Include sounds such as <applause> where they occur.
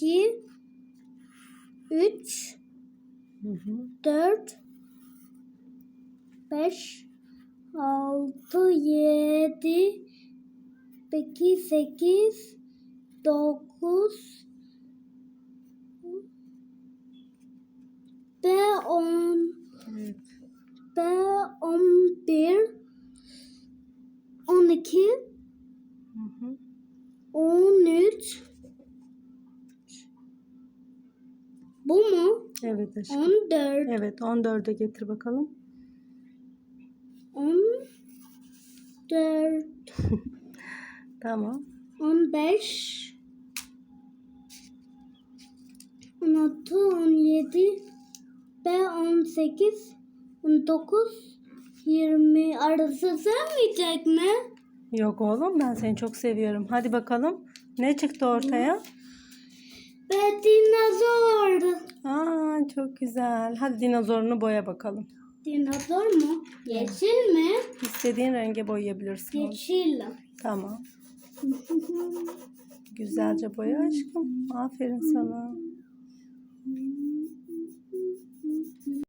2 3 Hı hı. 4 5 6 7 8 8 9 B 10 Evet. B 11 12 Hı hı. 13 Bu mu? Evet aşkım. 14 Evet 14'e getir bakalım. 14 <laughs> Tamam. 15 16 17 B 18 19 20 arası sevmeyecek mi? Yok oğlum ben seni çok seviyorum. Hadi bakalım. Ne çıktı ortaya? Ve dinozor. Aa çok güzel. Hadi dinozorunu boya bakalım. Dinozor mu? Yeşil mi? İstediğin renge boyayabilirsin. onu. Yeşil. Tamam. Güzelce boya aşkım. Aferin sana.